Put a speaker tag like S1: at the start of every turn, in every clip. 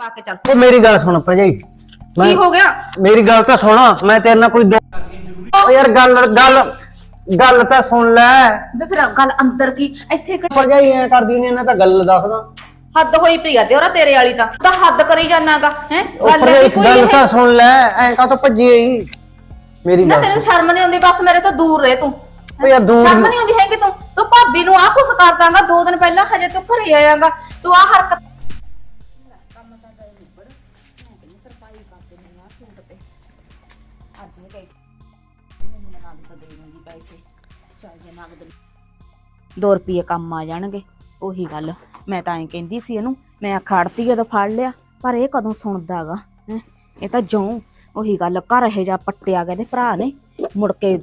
S1: ਪਾ ਕੇ ਚੱਲ।
S2: ਉਹ ਮੇਰੀ ਗੱਲ ਸੁਣ ਭਰਜਾਈ।
S1: ਕੀ ਹੋ ਗਿਆ?
S2: ਮੇਰੀ ਗੱਲ ਤਾਂ ਸੁਣ ਮੈਂ ਤੇਰੇ ਨਾਲ ਕੋਈ ਦੋ- ਓ ਯਾਰ ਗੱਲ ਗੱਲ ਗੱਲ ਤਾਂ ਸੁਣ ਲੈ।
S1: ਵੇ ਫਿਰ ਗੱਲ ਅੰਦਰ ਕੀ? ਇੱਥੇ ਕਿਹੜਾ
S2: ਭਰਜਾਈ ਐ ਕਰਦੀ ਨੇ ਨਾ ਤਾਂ ਗੱਲ ਦੱਸਦਾ।
S1: ਹੱਦ ਹੋਈ ਪਈ ਆ ਦਿਓਰਾ ਤੇਰੇ ਵਾਲੀ ਤਾਂ। ਤੂੰ ਤਾਂ ਹੱਦ ਕਰੀ ਜਾਣਾਗਾ ਹੈ?
S2: ਉਹ
S1: ਗੱਲ
S2: ਭਰਜਾਈ
S1: ਕੀ ਕੋਈ
S2: ਗੱਲ
S1: ਇਹ
S2: ਤਾਂ ਸੁਣ ਲੈ ਐ ਕਾ ਤਾਂ ਭੱਜੀ ਆਈ? ਮੇਰੀ
S1: ਨਾ
S2: ਗੱਲ
S1: ਤੈਨੂੰ ਸ਼ਰਮ ਨਹੀਂ ਆਉਂਦੀ ਬਸ ਮੇਰੇ ਤੋਂ ਦੂਰ ਰਹਿ ਤੂੰ।
S2: ਓ ਯਾਰ ਦੂਰ
S1: ਸ਼ਰਮ ਨਹੀਂ ਆਉਂਦੀ ਹੈਗੀ ਤੂੰ। ਤੂੰ ਭਾਬੀ ਨੂੰ ਆਹ ਕੁਛ ਕਰ ਦਾਂਗਾ ਦੋ ਦਿਨ ਪਹਿਲਾਂ ਹਜੇ ਤੂੰ ਘਰੇ ਆਇਆਗਾ। ਤੂੰ ਆਹ ਹਰਕਤ ਦੋ ਰੁਪਏ ਕੰਮ ਆ ਜਾਣਗੇ, ਉਹੀ ਗੱਲ। ਮੈਂ ਤਾਂ ਐਂ ਕਹਿੰਦੀ ਸੀ ਇਹਨੂੰ, ਮੈਂ ਖੜਤੀ ਜਦੋਂ ਫੜ ਲਿਆ, ਪਰ ਇਹ ਕਦੋਂ ਸੁਣਦਾਗਾ ਇਹ ਤਾਂ ਜੋਂ ਉਹੀ ਗੱਲ, ਘਰ ਇਹ ਜਾ ਪੱਟਿਆ ਗਿਆ ਤੇ ਭਰਾ ਨੇ, ਮੁੜ ਕੇ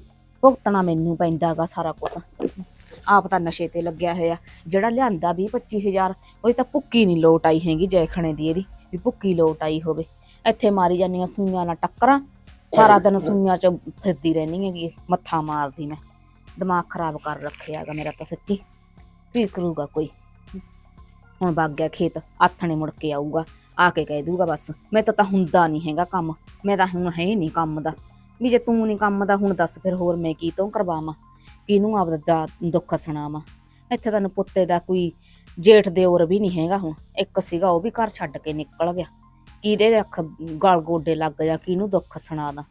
S1: ਭੁਗਤਣਾ ਮੈਨੂੰ ਪੈਂਦਾਗਾ ਸਾਰਾ ਕੁਝ ਆਪ ਤਾਂ ਨਸ਼ੇ ਤੇ ਲੱਗਿਆ ਹੋਇਆ, ਜਿਹੜਾ ਲਿਆਂਦਾ 20 25000 ਉਹ ਤਾਂ ਭੁੱਕੀ ਨਹੀਂ ਲੋਟ ਆਈ ਹੈਗੀ ਜੈਖਣੇ ਦੀ ਇਹਦੀ, ਵੀ ਭੁੱਕੀ ਲੋਟ ਆਈ ਹੋਵੇ। ਇੱਥੇ ਮਾਰੀ ਜਾਂਦੀਆਂ ਸੂਈਆਂ ਨਾਲ ਟੱਕਰਾਂ ਸਾਰਾ ਦਿਨ ਸੂਈਆਂ ਚ ਫਿਰਦੀ ਰਹਿਣੀ ਹੈਗੀ, ਮੱਥਾ ਮਾਰਦੀ ਮੈਂ। ਦਿਮਾਗ ਖਰਾਬ ਕਰ ਰੱਖਿਆ ਰੱਖਿਆਗਾ ਮੇਰਾ ਤਾਂ ਸੱਚੀ। ਕੀ ਕਰੂਗਾ ਕੋਈ? ਹੁਣ ਵਗ ਗਿਆ ਖੇਤ ਆਥਣੇ ਮੁੜ ਕੇ ਆਊਗਾ, ਆ ਕੇ ਕਹਿ ਦੂਗਾ ਬਸ। ਮੈਂ ਤਾਂ ਤਾਂ ਹੁੰਦਾ ਨਹੀਂ ਹੈਗਾ ਕੰਮ, ਮੈਂ ਤਾਂ ਹੁਣ ਹੈ ਹੀ ਨਹੀਂ ਕੰਮ ਦਾ। ਵੀ ਜੇ ਤੂੰ ਨਹੀਂ ਕੰਮ ਦਾ, ਹੁਣ ਦੱਸ ਫਿਰ ਹੋਰ ਮੈਂ ਕੀ ਤੋਂ ਕਰਵਾਵਾਂ? ਕਿਹਨੂੰ ਆਪਦਾ ਦਾ- ਦੁੱਖ ਸੁਣਾਵਾਂ? ਇੱਥੇ ਤਾਂ ਪੁੱਤੇ ਦਾ ਕੋਈ ਜੇਠ ਦੇ ਔਰ ਵੀ ਨਹੀਂ ਹੈਗਾ ਹੁਣ। ਇੱਕ ਸੀਗਾ, ਉਹ ਵੀ ਘਰ ਛੱਡ ਕੇ ਨਿਕਲ ਗਿਆ। ਕਿਹਦੇ ਅੱਖ ਗਲ ਗੋਡੇ ਲੱਗ ਜਾ ਕਿਹਨੂੰ ਦੁੱਖ ਸੁਣਾਦਾ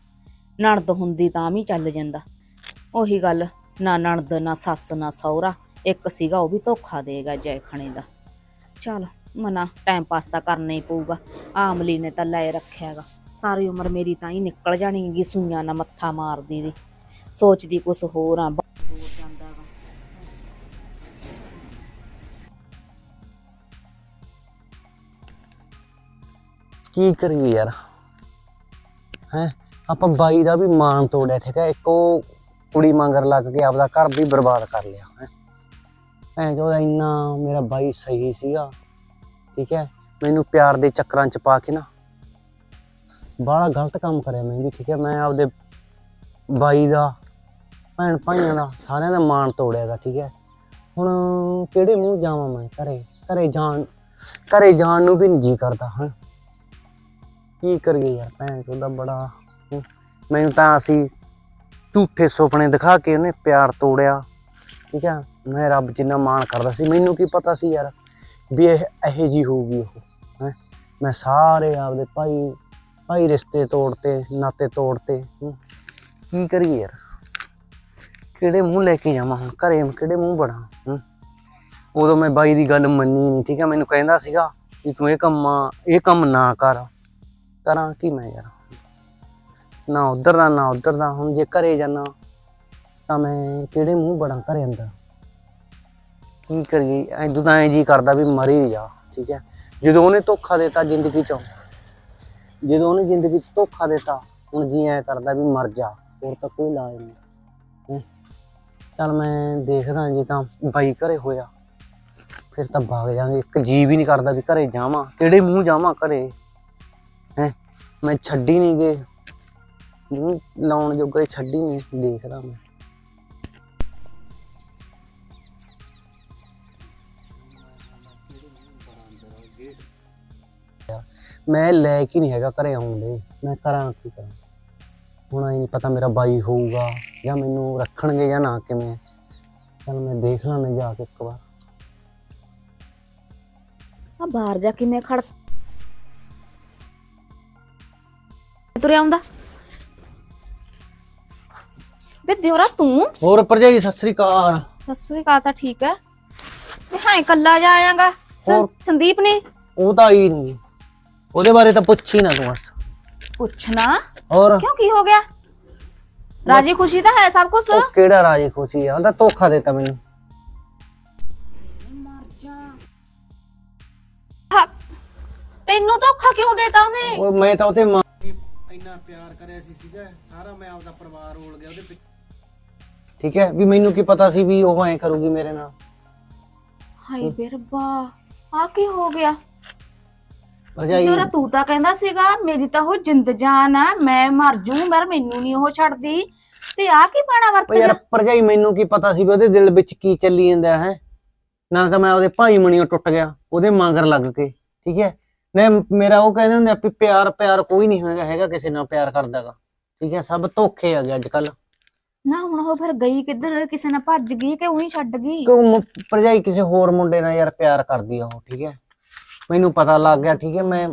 S1: ਨਣਦ ਹੁੰਦੀ ਤਾਂ ਵੀ ਚੱਲ ਜਾਂਦਾ। ਉਹੀ ਗੱਲ, ਨਾ ਨਣਦ, ਨਾ ਸੱਸ, ਨਾ ਸਹੁਰਾ, ਇੱਕ ਸੀਗਾ ਉਹ ਵੀ ਧੋਖਾ ਦੇਗਾ ਜੈ ਖਣੇ ਦਾ। ਚਲ, ਮਨਾ ਟਾਈਮ ਪਾਸ ਤਾਂ ਕਰਨਾ ਹੀ ਪਊਗਾ। ਆਮਲੀ ਨੇ ਤਾਂ ਲੈ ਰੱਖਿਆਗਾ। ਸਾਰੀ ਉਮਰ ਮੇਰੀ ਤਾਂ ਹੀ ਨਿਕਲ ਜਾਣੀ ਗੀ ਸੂਈਆਂ ਨਾਲ ਮੱਥਾ ਮਾਰਦੀ ਦੀ। ਸੋਚਦੀ ਕੁਛ ਹੋਰ ਆ।
S2: ਕੀ ਕਰੀਏ ਯਾਰ? ਹੈ? ਆਪਾਂ ਬਾਈ ਦਾ ਵੀ ਮਾਨ ਤੋੜਿਆ, ਠੀਕ ਹੈ? ਇੱਕੋ ਕੁੜੀ ਮੰਗਰ ਲੱਗ ਕੇ ਆਪਦਾ ਘਰ ਵੀ ਬਰਬਾਦ ਕਰ ਲਿਆ, ਹੈ? ਐ ਜੋ ਇੰਨਾ ਮੇਰਾ ਬਾਈ ਸਹੀ ਸੀਗਾ, ਠੀਕ ਹੈ? ਮੈਨੂੰ ਪਿਆਰ ਦੇ ਚੱਕਰਾਂ ਚ ਪਾ ਕੇ ਨਾ ਬੜਾ ਗਲਤ ਕੰਮ ਕਰਿਆ ਮੈਂ ਵੀ, ਠੀਕ ਹੈ? ਮੈਂ ਆਪਦੇ ਬਾਈ ਦਾ, ਭੈਣ ਭਾਈਆਂ ਦਾ, ਸਾਰਿਆਂ ਦਾ ਮਾਣ ਤੋੜਿਆਗਾ ਠੀਕ ਹੈ? ਹੁਣ ਕਿਹੜੇ ਮੂੰਹ ਜਾਵਾਂ ਮੈਂ ਘਰੇ? ਘਰੇ ਜਾਣ ਘਰੇ ਜਾਣ ਨੂੰ ਵੀ ਨਹੀਂ ਜੀ ਕਰਦਾ, ਹਾਂ? ਕੀ ਕਰੀਏ ਯਾਰ, ਭੈਣ ਚੋਦਾ ਬੜਾ ਮੈਨੂੰ ਤਾਂ ਅਸੀਂ ਝੂਠੇ ਸੁਪਨੇ ਦਿਖਾ ਕੇ ਉਹਨੇ ਪਿਆਰ ਤੋੜਿਆ। ਠੀਕ ਆ, ਮੈਂ ਰੱਬ ਜਿੰਨਾ ਮਾਣ ਕਰਦਾ ਸੀ, ਮੈਨੂੰ ਕੀ ਪਤਾ ਸੀ ਯਾਰ ਵੀ ਇਹ, ਇਹੋ ਜੀ ਹੋਊਗੀ ਉਹ, ਹੈ। ਮੈਂ ਸਾਰੇ ਆਪਦੇ ਭਾਈ ਭਾਈ ਰਿਸ਼ਤੇ ਤੋੜਤੇ, ਨਾਤੇ ਤੋੜਤੇ ਕੀ ਕਰੀਏ ਯਾਰ? ਕਿਹੜੇ ਮੂੰਹ ਲੈ ਕੇ ਜਾਵਾਂ ਹੁਣ? ਘਰੇ ਕਿਹੜੇ ਮੂੰਹ ਬੜਾ ਉਦੋਂ ਮੈਂ ਬਾਈ ਦੀ ਗੱਲ ਮੰਨੀ ਨਹੀਂ ਠੀਕ ਆ, ਮੈਨੂੰ ਕਹਿੰਦਾ ਸੀਗਾ ਕਿ ਤੂੰ ਇਹ ਕੰਮ ਇਹ ਕੰਮ ਨਾ ਕਰ। ਕਰਾਂ ਕੀ ਮੈਂ ਯਾਰ? ਨਾ ਉਧਰ ਦਾ, ਨਾ ਉਧਰ ਦਾ। ਹੁਣ ਜੇ ਘਰੇ ਜਾਣਾ ਤਾਂ ਮੈਂ ਕਿਹੜੇ ਮੂੰਹ ਬੜਾ ਘਰੇ ਅੰਦਰ? ਕੀ ਕਰੀਏ? ਐਦੋਂ ਤਾਂ ਐਂ ਜੀ ਕਰਦਾ ਵੀ ਮਰੀ ਜਾ, ਠੀਕ ਹੈ? ਜਦੋਂ ਉਹਨੇ ਧੋਖਾ ਦਿੱਤਾ ਜ਼ਿੰਦਗੀ ਚ, ਜਦੋਂ ਉਹਨੇ ਜ਼ਿੰਦਗੀ ਚ ਧੋਖਾ ਦਿੱਤਾ, ਹੁਣ ਜੀ ਐ ਕਰਦਾ ਵੀ ਮਰ ਜਾ, ਹੋਰ ਤਾਂ ਕੋਈ ਇਲਾਜ ਨਹੀਂ, ਹੈਂ। ਚੱਲ ਮੈਂ ਦੇਖਦਾ ਜੇ ਤਾਂ ਬਾਈ ਘਰੇ ਹੋਇਆ, ਫਿਰ ਤਾਂ ਭਾਗ ਜਾਾਂਗੇ। ਇੱਕ ਜੀ ਵੀ ਨਹੀਂ ਕਰਦਾ ਵੀ ਘਰੇ ਜਾਵਾਂ। ਕਿਹੜੇ ਮੂੰਹ ਜਾਵਾਂ ਘਰੇ? ਹੈ? ਮੈਂ ਛੱਡੀ ਨਹੀਂ ਗਏ ਮੂੰਹ ਲਾਉਣ ਜੋਗਾ ਹੀ ਛੱਡੀ ਨਹੀਂ ਦੇਖਦਾ ਮੈਂ। ਮੈਂ ਲੈ ਕੇ ਨਹੀਂ ਹੈਗਾ ਘਰੇ ਆਉਣ ਦੇ। ਮੈਂ ਕਰਾਂ ਕੀ ਕਰਾਂ? ਹੁਣ ਆਈ ਨਹੀਂ ਪਤਾ ਮੇਰਾ ਬਾਈ ਹੋਊਗਾ ਜਾਂ ਮੈਨੂੰ ਰੱਖਣਗੇ ਜਾਂ ਨਾ ਕਿਵੇਂ। ਚਲ ਮੈਂ ਦੇਖ ਲਾਂ ਜਾ ਕੇ ਇੱਕ ਵਾਰ।
S1: ਆ ਬਾਹਰ ਜਾ ਕੇ ਮੈਂ ਖੜ ਤੁਰਿਆ ਆਉਂਦਾ। ਬੇ ਦਿਓਰਾ ਤੂੰ।
S2: ਹੋਰ ਭਰਜਾਈ ਸਤਿ ਸ੍ਰੀ ਅਕਾਲ।
S1: ਸ੍ਰੀ ਅਕਾਲ ਤਾਂ ਠੀਕ ਹੈ ਵੇ ਹਾਂ ਇਕੱਲਾ ਜਾ ਆਇਆਗਾ।
S2: ਹੋਰ?
S1: ਸੰਦੀਪ ਨੇ?
S2: ਉਹ ਤਾਂ ਆਈ ਨਹੀਂ ਉਹਦੇ ਬਾਰੇ ਤਾਂ ਪੁੱਛ ਹੀ ਨਾ ਤੂੰ ਬਸ।
S1: ਪੁੱਛਣਾ?
S2: ਹੋਰ।
S1: ਕਿਉਂ ਕੀ ਹੋ ਗਿਆ? ਰਾਜੀ ਖੁਸ਼ੀ ਤਾਂ ਹੈ ਸਭ ਕੁਝ
S2: ਉਹ ਕਿਹੜਾ ਰਾਜੀ ਖੁਸ਼ੀ ਆ? ਉਹਦਾ ਧੋਖਾ ਦਿੱਤਾ ਮੈਨੂੰ।
S1: ਤੈਨੂੰ ਧੋਖਾ ਕਿਉਂ ਦੇਤਾ ਉਹਨੇ?
S2: ਉਹ ਮੈਂ ਤਾਂ ਉਹਤੇ ਮਾਂ ਇੰਨਾ ਪਿਆਰ ਕਰਿਆ ਸੀ ਸੀਗਾ ਸਾਰਾ ਮੈਂ ਆਪਦਾ ਪਰਿਵਾਰ ਰੋਲ ਗਿਆ ਉਹਦੇ ਪਿੱਛੇ। ਠੀਕ ਹੈ ਵੀ ਮੈਨੂੰ ਕੀ ਪਤਾ ਸੀ ਵੀ ਉਹ ਐ ਕਰੂਗੀ ਮੇਰੇ ਨਾਲ?
S1: ਹਾਏ ਬੇ ਰੱਬਾ ਆ ਕੀ ਹੋ ਗਿਆ?
S2: ਭਰਜਾਈ।
S1: ਤੇਰਾ ਤੂੰ ਤਾਂ ਕਹਿੰਦਾ ਸੀਗਾ ਮੇਰੀ ਤਾਂ ਉਹ ਜਿੰਦ ਜਾਨ ਆ ਮੈਂ ਮਰ ਜੂ ਪਰ ਮੈਨੂੰ ਨਹੀਂ ਉਹ ਛੱਡਦੀ। ਤੇ ਆ ਕੀ ਪਾਣਾ ਵਰਤ
S2: ਯਾਰ ਭਰਜਾਈ ਮੈਨੂੰ ਕੀ ਪਤਾ ਸੀ ਵੀ ਉਹਦੇ ਦਿਲ ਵਿੱਚ ਕੀ ਚੱਲੀ ਜਾਂਦਾ ਹੈ? ਨਾ ਤਾਂ ਮੈਂ ਉਹਦੇ ਭਾਈ ਮਣੀਓ ਟੁੱਟ ਗਿਆ ਉਹਦੇ ਮੰਗਰ ਲੱਗ ਕੇ ਠੀਕ ਹੈ? ਨਹੀਂ ਮੇਰਾ ਉਹ ਕਹਿੰਦੇ ਹੁੰਦੇ ਆ ਵੀ ਪਿਆਰ ਪਿਆਰ ਕੋਈ ਨਹੀਂ ਹੈਗਾ ਹੈਗਾ ਕਿਸੇ ਨਾਲ ਪਿਆਰ ਕਰਦਾਗਾ। ਠੀਕ ਹੈ ਸਭ ਧੋਖੇ ਆ ਅੱਜ ਕੱਲ
S1: ਨਾ ਹੁਣ ਉਹ ਫਿਰ ਗਈ ਕਿੱਧਰ? ਕਿਸੇ ਨਾਲ ਭੱਜ ਗਈ ਕਿ ਉਹੀ ਛੱਡ ਗਈ?
S2: ਕਿਉਂ ਭਰਜਾਈ ਕਿਸੇ ਹੋਰ ਮੁੰਡੇ ਨਾਲ ਯਾਰ ਪਿਆਰ ਕਰਦੀ ਆ ਉਹ ਠੀਕ ਹੈ? ਮੈਨੂੰ ਪਤਾ ਲੱਗ ਗਿਆ ਠੀਕ ਹੈ ਮੈਂ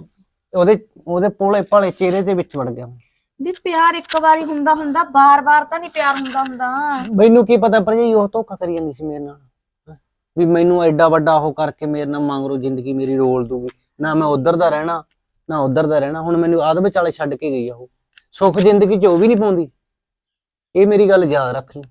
S2: ਉਹਦੇ ਉਹਦੇ ਪੋਲੇ ਭਾਲੇ ਚਿਹਰੇ ਦੇ ਵਿੱਚ ਵੜ ਗਿਆ।
S1: ਵੀ ਪਿਆਰ ਇੱਕ ਵਾਰੀ ਹੁੰਦਾ ਹੁੰਦਾ ਬਾਰ-ਬਾਰ ਤਾਂ ਨਹੀਂ ਪਿਆਰ ਹੁੰਦਾ ਹੁੰਦਾ।
S2: ਮੈਨੂੰ ਕੀ ਪਤਾ ਭਰਜਾਈ ਉਹ ਧੋਖਾ ਕਰੀ ਜਾਂਦੀ ਸੀ ਮੇਰੇ ਨਾਲ। ਵੀ ਮੈਨੂੰ ਐਡਾ ਵੱਡਾ ਉਹ ਕਰਕੇ ਮੇਰੇ ਨਾਲ ਮੰਗਰੋ ਜ਼ਿੰਦਗੀ ਮੇਰੀ ਰੋਲ ਦੂਗੀ। ਨਾ ਮੈਂ ਉਧਰ ਦਾ ਰਹਿਣਾ ਨਾ ਉਧਰ ਦਾ ਰਹਿਣਾ। ਹੁਣ ਮੈਨੂੰ ਆਦ ਵਿਚਾਲੇ ਛੱਡ ਕੇ ਗਈ ਆ ਉਹ। ਸੁੱਖ ਜ਼ਿੰਦਗੀ 'ਚ ਉਹ ਵੀ ਨਹੀਂ ਪਾਉਂਦੀ। ਇਹ ਮੇਰੀ ਗੱਲ ਯਾਦ ਰੱਖ। ਲਈ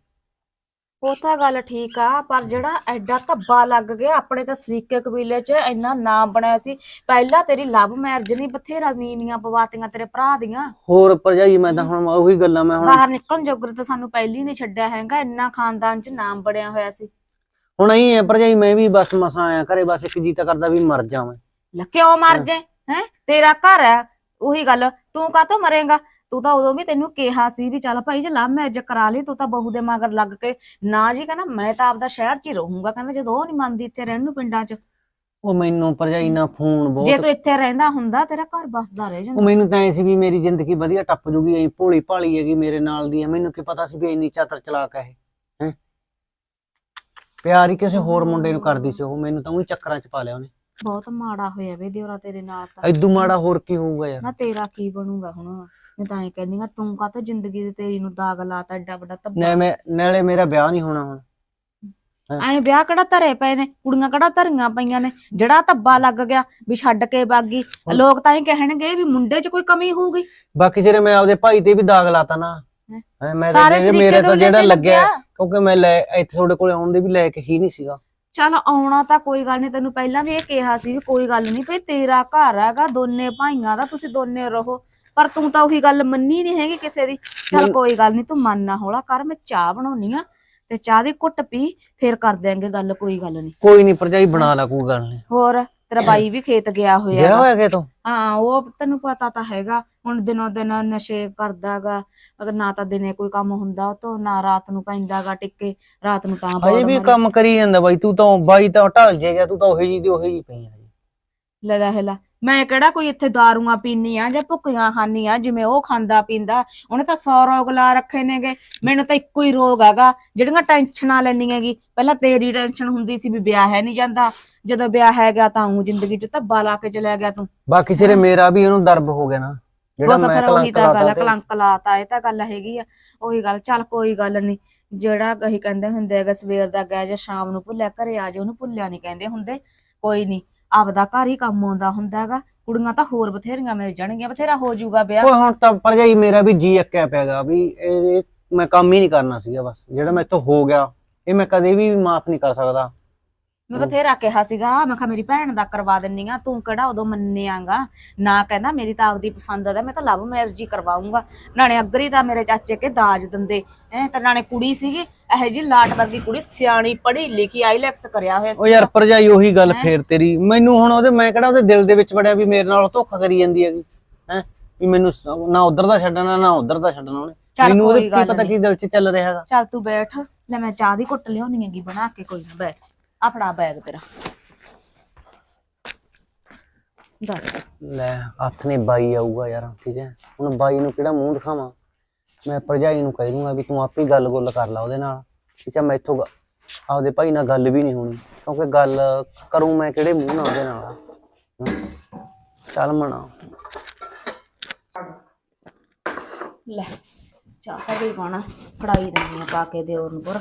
S1: ਉਹ ਤਾਂ ਗੱਲ ਠੀਕ ਆ ਪਰ ਜਿਹੜਾ ਐਡਾ ਧੱਬਾ ਲੱਗ ਗਿਆ ਆਪਣੇ ਤਾਂ ਸਰੀਕੇ ਕਬੀਲੇ 'ਚ ਇੰਨਾ ਨਾਮ ਬਣਾਇਆ ਸੀ। ਪਹਿਲਾਂ ਤੇਰੀ ਲਵ ਮੈਰਿਜ ਨਹੀਂ ਬਥੇਰਾ ਨੀਨੀਆਂ ਪਵਾਤੀਆਂ ਤੇਰੇ ਭਰਾ ਦੀਆਂ।
S2: ਹੋਰ ਭਰਜਾਈ ਮੈਂ ਤਾਂ ਹੁਣ ਉਹੀ ਗੱਲਾਂ ਮੈਂ ਹੁਣ
S1: ਬਾਹਰ ਨਿਕਲਣ ਜੋਗਰ ਤਾਂ ਸਾਨੂੰ ਪਹਿਲੀ ਨਹੀਂ ਛੱਡਿਆ ਹੈਗਾ ਇੰਨਾ ਖਾਨਦਾਨ 'ਚ ਨਾਮ ਬਣਿਆ ਹੋਇਆ ਸੀ।
S2: ਹੁਣ ਐਂ ਹੈ ਭਰਜਾਈ ਮੈਂ ਵੀ ਬਸ ਮਸਾਂ ਆਇਆ ਘਰੇ ਬਸ ਇੱਕ ਜੀ ਤਾਂ ਕਰਦਾ ਵੀ ਮਰ ਜਾਵਾਂ।
S1: ਲੈ ਕਿਉਂ ਮਰ ਜੇ ਹੈ? ਤੇਰਾ ਘਰ ਹੈ ਉਹੀ ਗੱਲ। ਤੂੰ ਕਾਹਤੋਂ ਮਰੇਗਾ? ਤੂੰ ਤਾਂ ਉਦੋਂ ਵੀ ਤੈਨੂੰ ਕਿਹਾ ਸੀ ਵੀ ਚੱਲ ਭਾਈ ਜੇ ਲਵ ਮੈਰਿਜ ਕਰਾ ਲਈ ਤੂੰ ਤਾਂ ਬਹੂ ਦੇ ਮਗਰ ਲੱਗ ਕੇ ਨਾ ਜੀ ਕਹਿੰਦਾ ਮੈਂ ਤਾਂ ਆਪਦਾ ਸ਼ਹਿਰ 'ਚ ਹੀ ਰਹੂੰਗਾ। ਕਹਿੰਦਾ ਜਦੋਂ ਉਹ ਨਹੀਂ ਮੰਨਦੀ ਇੱਥੇ ਰਹਿਣ ਨੂੰ ਪਿੰਡਾਂ 'ਚ।
S2: ਉਹ ਮੈਨੂੰ ਭਰਜਾਈ ਨਾਲ ਫੋਨ
S1: ਜੇ
S2: ਬਹੁਤ
S1: ਤੂੰ ਇੱਥੇ ਰਹਿੰਦਾ ਹੁੰਦਾ ਤੇਰਾ ਘਰ ਬਸਦਾ ਰਹਿ
S2: ਉਹ
S1: ਜਾਂਦਾ
S2: ਮੈਨੂੰ ਤਾਂ ਐ ਸੀ ਵੀ ਮੇਰੀ ਜ਼ਿੰਦਗੀ ਵਧੀਆ ਟੱਪ ਜੂਗੀ ਐ ਭੋਲੀ ਭਾਲੀ ਹੈਗੀ ਮੇਰੇ ਨਾਲ ਦੀ ਹੈ ਮੈਨੂੰ ਕੀ ਪਤਾ ਸੀ ਵੀ ਇੰਨੀ ਚਾਤਰ ਚਲਾਕ ਹੈ ਹੈ? ਪਿਆਰ ਹੀ ਕਿਸੇ ਹੋਰ ਮੁੰਡੇ ਨੂੰ ਕਰਦੀ ਸੀ ਉਹ। ਮੈਨੂੰ ਤਾਂ ਉਹੀ ਚੱਕਰਾਂ 'ਚ ਪਾ ਲਿਆ ਉਹਨੇ।
S1: ਬਹੁਤ ਮਾੜਾ ਹੋਇਆ ਵੇ ਦਿਓਰਾ ਤੇਰੇ ਨਾਲ ਤਾਂ।
S2: ਐਦੂ ਮਾੜਾ ਹੋਰ ਕੀ ਹੋਊਗਾ ਯਾਰ।
S1: ਨਾ ਤੇਰਾ ਕੀ ਬਣੂਗਾ ਹੁਣ? ਮੈਂ ਤਾਂ ਇਹ ਕਹਿੰਦੀ ਆ ਤੂੰ ਕਾਹਤੋਂ ਜ਼ਿੰਦਗੀ ਦੇ ਤੇਰੀ ਨੂੰ ਦਾਗ ਲਾਤਾ ਐਡਾ ਵੱਡਾ
S2: ਨਾ
S1: ਧੱਬਾ
S2: ਮੈਂ ਨਾਲੇ ਮੇਰਾ ਵਿਆਹ ਨਹੀਂ ਹੋਣਾ ਹੁਣ।
S1: ਐ ਵਿਆਹ ਕਿਹੜਾ ਧਰੇ ਪਏ ਨੇ? ਕੁੜੀਆਂ ਕਿਹੜਾ ਧਰੀਆਂ ਪਈਆਂ ਨੇ? ਜਿਹੜਾ ਧੱਬਾ ਲੱਗ ਗਿਆ ਵੀ ਛੱਡ ਕੇ ਬਾਗੀ ਲੋਕ ਤਾਂ ਇਹ ਕਹਿਣਗੇ ਵੀ ਮੁੰਡੇ 'ਚ ਕੋਈ ਕਮੀ ਹੋਊਗੀ।
S2: ਬਾਕੀ ਜਿਹੜੇ ਮੈਂ ਆਪਦੇ ਭਾਈ ਤੇ ਵੀ ਦਾਗ ਲਾਤਾ ਨਾ
S1: ਹੈਂ।
S2: ਮੈਂ ਤਾਂ
S1: ਸਾਰੇ
S2: ਜਿਹੜੇ
S1: ਸਰੀਕੇ
S2: ਮੇਰੇ
S1: ਤੋਂ
S2: ਤਾਂ ਜਿਹੜਾ
S1: ਕੇ
S2: ਲੱਗਿਆ
S1: ਲੱਗਿਆ।
S2: ਕਿਉਂਕਿ ਮੈਂ ਲੈ ਇੱਥੇ ਤੁਹਾਡੇ ਕੋਲੇ ਆਉਣ ਦੇ ਵੀ ਲੈ ਕੇ ਹੀ ਨਹੀਂ ਸੀਗਾ।
S1: ਚੱਲ ਆਉਣਾ ਤਾਂ ਕੋਈ ਗੱਲ ਨਹੀਂ ਤੈਨੂੰ ਪਹਿਲਾਂ ਵੀ ਇਹ ਕਿਹਾ ਸੀ ਵੀ ਕੋਈ ਗੱਲ ਨਹੀਂ ਭਈ ਤੇਰਾ ਘਰ ਹੈਗਾ ਦੋਨੇ ਭਾਈਆਂ ਦਾ ਤੁਸੀਂ ਦੋਨੇ ਰਹੋ। ਪਰ ਤੂੰ ਤਾਂ ਉਹੀ ਗੱਲ ਮੰਨੀ ਨਹੀਂ ਹੈਗੀ ਕਿਸੇ ਦੀ। ਚੱਲ ਕੋਈ ਗੱਲ ਨਹੀਂ ਤੂੰ ਮਨ ਨਾ ਹੌਲਾ ਕਰ ਮੈਂ ਚਾਹ ਬਣਾਉਣੀ ਆ ਤੇ ਚਾਹ ਦੀ ਘੁੱਟ ਪੀ ਫੇਰ ਕਰ ਦਿਆਂਗੇ ਗੱਲ ਕੋਈ ਗੱਲ ਨਹੀਂ
S2: ਕੋਈ ਨਹੀਂ ਭਰਜਾਈ ਬਣਾ ਲਾ ਕੋਈ ਗੱਲ ਨਹੀਂ
S1: ਹੋਰ? ਤੇਰਾ ਬਾਈ ਵੀ ਖੇਤ ਗਿਆ ਹੋਇਆ
S2: ਗਿਆ। ਹੋਇਆ ਕਿ ਤੂੰ
S1: ਹਾਂ ਉਹ ਤੈਨੂੰ ਪਤਾ ਤਾਂ ਹੈਗਾ ਹੁਣ ਦਿਨੋਂ ਦਿਨ ਨਸ਼ੇ ਕਰਦਾਗਾ ਅਗਰ ਨਾ ਤਾਂ ਦਿਨੇ ਕੋਈ ਕੰਮ ਹੁੰਦਾ ਤੋਂ ਨਾ ਰਾਤ ਨੂੰ ਪੈਂਦਾਗਾ ਟਿੱਕੇ ਰਾਤ ਨੂੰ ਤਾਂ
S2: ਅਜੇ ਵੀ। ਕੰਮ ਕਰੀ ਜਾਂਦਾ ਬਾਈ ਤੂੰ ਤਾਂ ਬਾਈ ਤਾਂ ਢਲ ਜੇਗਾ ਤੂੰ ਤਾਂ ਉਹੀ ਜੀ ਦੀ ਉਹੀ ਜੀ ਪਈ ਆ ਜੀ
S1: ਲੈ ਲੈ ਲੈ ਮੈਂ ਕਿਹੜਾ ਕੋਈ ਇੱਥੇ ਦਾਰੂਆਂ ਪੀਨੀ ਆ ਜਾਂ ਭੁੱਕੀਆਂ ਖਾਨੀ ਆ ਜਿਵੇਂ ਉਹ ਖਾਂਦਾ ਪੀਂਦਾ। ਉਹਨੇ ਤਾਂ 100 ਰੋਗ ਲਾ ਰੱਖੇ ਨੇਗੇ। ਮੈਨੂੰ ਤਾਂ ਇੱਕੋ ਹੀ ਰੋਗ ਹੈਗਾ ਜਿਹੜੀਆਂ ਟੈਨਸ਼ਨਾਂ ਲੈਣੀਆਂ ਗੀ ਪਹਿਲਾਂ ਤੇਰੀ ਟੈਨਸ਼ਨ ਹੁੰਦੀ ਸੀ ਵੀ ਵਿਆਹ ਹੈ ਨਹੀਂ ਜਾਂਦਾ। ਜਦੋਂ ਵਿਆਹ ਹੈ ਗਿਆ ਤਾਂ ਉਹ ਜ਼ਿੰਦਗੀ 'ਚ ਧੱਬਾ ਲਾ ਕੇ ਚਲਿਆ ਗਿਆ ਤੂੰ।
S2: ਬਾਕੀ ਸਿਰੇ ਮੇਰਾ ਵੀ ਉਹਨੂੰ ਦਰਬ ਹੋ ਗਿਆ ਨਾ। ਜਿਹੜਾ
S1: ਬਸ
S2: ਮੈਂ
S1: ਫਿਰ ਉਹੀ
S2: ਕਲੰਕ
S1: ਤਾਂ ਗੱਲ
S2: ਲਾਤਾ
S1: ਆ,
S2: ਤੇ।
S1: ਕਲੰਕ ਲਾਤਾ ਇਹ ਤਾਂ ਗੱਲ ਹੈਗੀ ਆ। ਉਹੀ ਗੱਲ ਚੱਲ ਕੋਈ ਗੱਲ ਨਹੀਂ। ਜਿਹੜਾ ਕਹੀ ਕਹਿੰਦੇ ਹੁੰਦੇ ਹੈਗਾ ਸਵੇਰ ਦਾ ਗਿਆ ਜਾਂ ਸ਼ਾਮ ਨੂੰ ਭੁੱਲਿਆ ਘਰੇ ਆ ਜਾ ਉਹਨੂੰ ਭੁੱਲਿਆ ਨਹੀਂ ਕਹਿੰਦੇ ਹੁੰਦੇ। ਕੋਈ ਨਹੀਂ ਆਪਦਾ ਘਰ ਹੀ ਕੰਮ ਆਉਂਦਾ ਹੁੰਦਾ ਹੈਗਾ। ਕੁੜੀਆਂ ਤਾਂ ਹੋਰ ਬਥੇਰੀਆਂ ਮਿਲ ਜਾਣਗੀਆਂ, ਬਥੇਰਾ ਹੋ ਜਾਊਗਾ ਵਿਆਹ।
S2: ਓਏ ਹੁਣ ਤਾਂ ਭਰਜਾਈ ਮੇਰਾ ਵੀ ਜੀ ਅੱਕਿਆ ਪਿਆਗਾ ਵੀ ਇਹ ਇਹ ਮੈਂ ਕੰਮ ਹੀ ਨਹੀਂ ਕਰਨਾ ਸੀਗਾ ਬਸ। ਜਿਹੜਾ ਮੈਂ ਇੱਥੋਂ ਹੋ ਗਿਆ, ਇਹ ਮੈਂ ਕਦੇ ਵੀ ਮਾਫ ਨਹੀਂ ਕਰ ਸਕਦਾ।
S1: ਮੈਂ ਬਥੇਰਾ ਕਿਹਾ ਸੀਗਾ ਮੈਂ ਕਿਹਾ ਮੇਰੀ ਭੈਣ ਦਾ ਕਰਵਾ ਦਿੰਨੀ ਆ ਤੂੰ ਕਿਹੜਾ ਉਦੋਂ ਮੰਨਿਆਗਾ? ਨਾ ਕਹਿੰਦਾ ਮੇਰੀ ਤਾਂ ਆਪਦੀ ਪਸੰਦ ਦਾ ਮੈਂ ਤਾਂ ਲਵ ਮੈਰਿਜ ਹੀ ਕਰਵਾਉਂਗਾ ਨਾਲੇ ਅਗਰੀ ਤਾਂ ਮੇਰੇ ਚਾਚੇ ਕੇ ਦਾਜ ਦਿੰਦੇ। ਐ ਤੇ ਨਾਲੇ ਕੁੜੀ ਸੀਗੀ ਇਹੋ ਜੀ ਲਾਟ ਵਰਗੀ ਕੁੜੀ ਸਿਆਣੀ ਪੜ੍ਹੀ ਲਿਖੀ ਆਈਲੈਕਸ ਕਰਿਆ ਹੋਇਆ
S2: ਉਹ ਯਾਰ ਭਰਜਾਈ ਉਹੀ ਗੱਲ ਫੇਰ ਤੇਰੀ। ਮੈਨੂੰ ਹੁਣ ਉਹਦੇ ਮੈਂ ਕਿਹੜਾ ਉਹਦੇ ਦਿਲ ਦੇ ਵਿੱਚ ਵੜਿਆ ਵੀ ਮੇਰੇ ਨਾਲ ਧੋਖਾ ਕਰੀ ਜਾਂਦੀ ਹੈਗੀ। ਹੈ ਵੀ ਮੈਨੂੰ ਸ- ਨਾ ਉਧਰ ਦਾ ਛੱਡਣਾ ਨਾ ਉਧਰ ਦਾ ਛੱਡਣਾ ਉਹਨੇ। ਮੈਨੂੰ ਉਹਦੇ ਪਤਾ। ਕੀ ਦਿਲ 'ਚ ਚੱਲ ਰਿਹਾ ਹੈਗਾ।
S1: ਚੱਲ ਤੂੰ ਬੈਠ ਲੈ ਮੈਂ ਚਾਹ ਦੀ ਘੁੱਟ ਲਿਆਉਣੀ ਹੈਗੀ ਬਣਾ ਕੇ ਕੋਈ ਨਾ ਬੈਠ। ਆ ਫੜਾ ਬੈਗ ਤੇਰਾ। ਦੱਸ।
S2: ਲੈ ਹੱਥ ਨੇ ਬਾਈ ਆਊਗਾ ਯਾਰ ਠੀਕ ਹੈ? ਹੁਣ ਬਾਈ ਨੂੰ ਕਿਹੜਾ ਮੂੰਹ ਦਿਖਾਵਾਂ? ਮੈਂ ਭਰਜਾਈ ਨੂੰ ਕਹਿ ਦੂੰਗਾ ਵੀ ਤੂੰ ਆਪੇ ਗੱਲ ਗੁੱਲ ਕਰ ਲਾ ਉਹਦੇ ਨਾਲ। ਠੀਕ ਹੈ ਮੈਥੋਂ ਗ- ਆਪਦੇ ਭਾਈ ਨਾਲ ਗੱਲ ਵੀ ਨਹੀਂ ਹੋਣੀ ਕਿਉਂਕਿ ਗੱਲ ਕਰੂੰ ਮੈਂ ਕਿਹੜੇ ਮੂੰਹ ਨਾਲ ਉਹਦੇ ਨਾਲ? ਚੱਲ ਮਣਾ
S1: ਲੈ ਚਾਹ ਤਾਂ ਪਾਣਾ ਫੜਾਈ ਦਿੰਦੀ ਆ ਪਾ ਕੇ ਦਿਓਰ ਨੂੰ ਪੁਰ।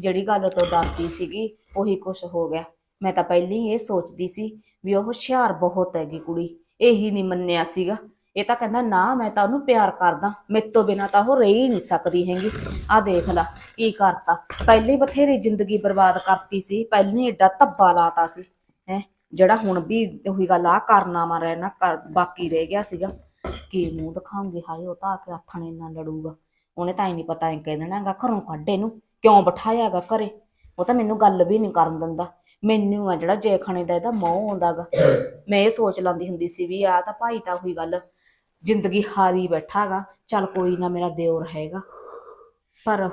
S1: ਜਿਹੜੀ ਗੱਲ ਤੋਂ ਡਰਦੀ ਸੀਗੀ, ਉਹੀ ਕੁਛ ਹੋ ਗਿਆ। ਮੈਂ ਤਾਂ ਪਹਿਲਾਂ ਹੀ ਇਹ ਸੋਚਦੀ ਸੀ ਵੀ ਉਹ ਹੁਸ਼ਿਆਰ ਬਹੁਤ ਹੈਗੀ ਕੁੜੀ, ਇਹੀ ਨਹੀਂ ਮੰਨਿਆ ਸੀਗਾ। ਇਹ ਤਾਂ ਕਹਿੰਦਾ, ਨਾ, ਮੈਂ ਤਾਂ ਉਹਨੂੰ ਪਿਆਰ ਕਰਦਾ, ਮੇਰੇ ਤੋਂ ਬਿਨਾ ਤਾਂ ਉਹ ਰਹਿ ਹੀ ਨਹੀਂ ਸਕਦੀ ਹੈਗੀ। ਆ ਦੇਖ ਲੈ, ਕੀ ਕਰਤਾ। ਪਹਿਲੇ ਬਥੇਰੀ ਜ਼ਿੰਦਗੀ ਬਰਬਾਦ ਕਰਤੀ ਸੀ, ਪਹਿਲੇ ਹੀ ਏਡਾ ਧੱਬਾ ਲਾਤਾ ਸੀ, ਹੈ। ਜਿਹੜਾ ਹੁਣ ਵੀ ਉਹੀ ਗੱਲ ਆ ਕਾਰਨਾਮਾ ਰਹਿਣਾ ਕਰ, ਬਾਕੀ ਰਹਿ ਗਿਆ ਸੀਗਾ। ਕੀ ਮੂੰਹ ਦਿਖਾਉਂਗੇ, ਹਾਏ, ਉਹ ਤਾਂ ਆ ਕੇ ਹੱਥਾਂ ਨੇ ਨਾਲ ਲੜੂਗਾ। ਉਹਨੇ ਤਾਂ ਹੀ ਨਹੀਂ ਪਤਾ ਇਹ ਕਹਿ ਦੇਣਾਗਾ, ਘਰੋਂ ਕੱਢ ਇਹਨੂੰ। ਕਿਉਂ ਬਿਠਾਇਆਗਾ ਘਰੇ? ਉਹ ਤਾਂ ਮੈਨੂੰ ਗੱਲ ਵੀ ਨਹੀਂ ਕਰਨ ਦਿੰਦਾ। ਮੈਨੂੰ ਆ ਜਿਹੜਾ ਜੇ ਦਾ ਇਹਦਾ ਮੋਹ ਆਉਂਦਾਗਾ। ਮੈਂ ਇਹ ਸੋਚ ਲੈਂਦੀ ਹੁੰਦੀ ਸੀ ਵੀ ਆ ਤਾਂ ਭਾਈ ਤਾਂ ਉਹੀ ਗੱਲ। ਜ਼ਿੰਦਗੀ ਹਾਰੀ ਬੈਠਾਗਾ। ਚੱਲ ਕੋਈ ਨਾ ਮੇਰਾ ਦਿਓਰ ਹੈਗਾ। ਪਰ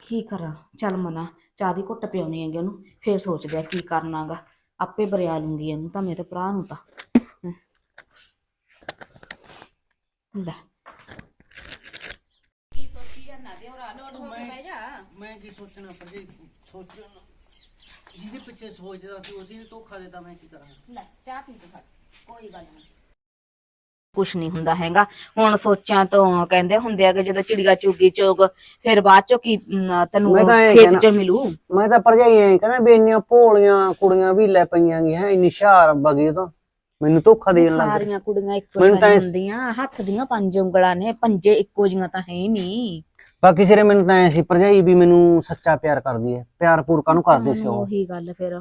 S1: ਕੀ ਕਰਾਂ? ਚੱਲ ਮਨਾ। ਚਾਹ ਦੀ ਘੁੱਟ ਪਿਉਣੀ ਹੈਗੀ ਉਹਨੂੰ। ਫੇਰ ਸੋਚਦੇ ਆ ਕੀ ਕਰਨਾਗਾ। ਆਪੇ ਬਰਿਆ ਲੂੰਗੀ ਇਹਨੂੰ ਤਾਂ ਮੇਰੇ ਭਰਾ ਨੂੰ ਤਾਂ। ਲੈ ਕੀ ਸੋਚੀ ਜਾਂਦਾ ਦੇ ਹੋਰ ਆਲੋਟ ਹੋ ਕੇ ਬਹਿ ਜਾ
S2: ਮੈਂ ਕੀ ਸੋਚਣਾ ਪਰ ਜੇ ਸੋਚਣ ਜਿਹਦੇ ਪਿੱਛੇ ਸੋਚਦਾ ਸੀ ਉਸੇ ਨੇ ਧੋਖਾ ਦਿੱਤਾ ਮੈਂ ਕੀ ਕਰਾਂ?
S1: ਲੈ ਚਾਹ ਪੀ ਤੂੰ ਕੋਈ ਗੱਲ ਨਹੀਂ। ਕੁਛ ਨਹੀਂ ਹੁੰਦਾ ਹੈਗਾ। ਹੁਣ ਸੋਚਾਂ ਤੋਂ ਕਹਿੰਦੇ ਹੁੰਦੇ ਆ ਕਿ ਜਦੋਂ ਚਿੜੀਆ ਚੁਗੀ ਚੋਗ ਫਿਰ ਬਾਅਦ ਚੋਂ ਕੀ ਅਮ, ਤੈਨੂੰ
S2: ਮੈਂ ਤਾਂ ਇਹ
S1: ਖੇਤ
S2: ਕਹਿਣਾ-
S1: ਚ ਮਿਲੂ?
S2: ਮੈਂ ਤਾਂ ਭਰਜਾਈ ਐ ਕਹਿੰਦਾ ਵੀ ਇੰਨੀਆਂ ਭੋਲੀਆਂ ਕੁੜੀਆਂ ਵੀ ਲੈ ਪਈਆਂ ਗੀਆਂ ਇੰਨੀ ਹੁਸ਼ਿਆਰ ਬਗੀ ਉਹ ਤਾਂ। ਮੈਨੂੰ ਧੋਖਾ ਦੇਣ ਲੱਗ ਗਈ
S1: ਸਾਰੀਆਂ ਕੁੜੀਆਂ ਇੱਕੋ
S2: ਮੈਨੂੰ ਤਾਂ
S1: ਜਿਹੀਆਂ
S2: ਇਸ-
S1: ਹੁੰਦੀਆਂ ਹੱਥ ਦੀਆਂ ਪੰਜ ਉਂਗਲਾਂ ਨੇ ਪੰਜੇ ਇੱਕੋ ਜੀਆਂ ਤਾਂ ਹੈ ਹੀ ਨਹੀਂ।
S2: ਬਾਕੀ ਸਿਰੇ ਮੈਨੂੰ ਤਾਂ ਐ ਸੀ ਭਰਜਾਈ ਵੀ ਮੈਨੂੰ ਸੱਚਾ ਪਿਆਰ ਕਰਦੀ ਐ ਪਿਆਰ ਪੂਰ ਕਾਹਨੂੰ ਕਰਦੇ ਸੀ ਉਹ?
S1: ਉਹੀ ਗੱਲ ਫਿਰ।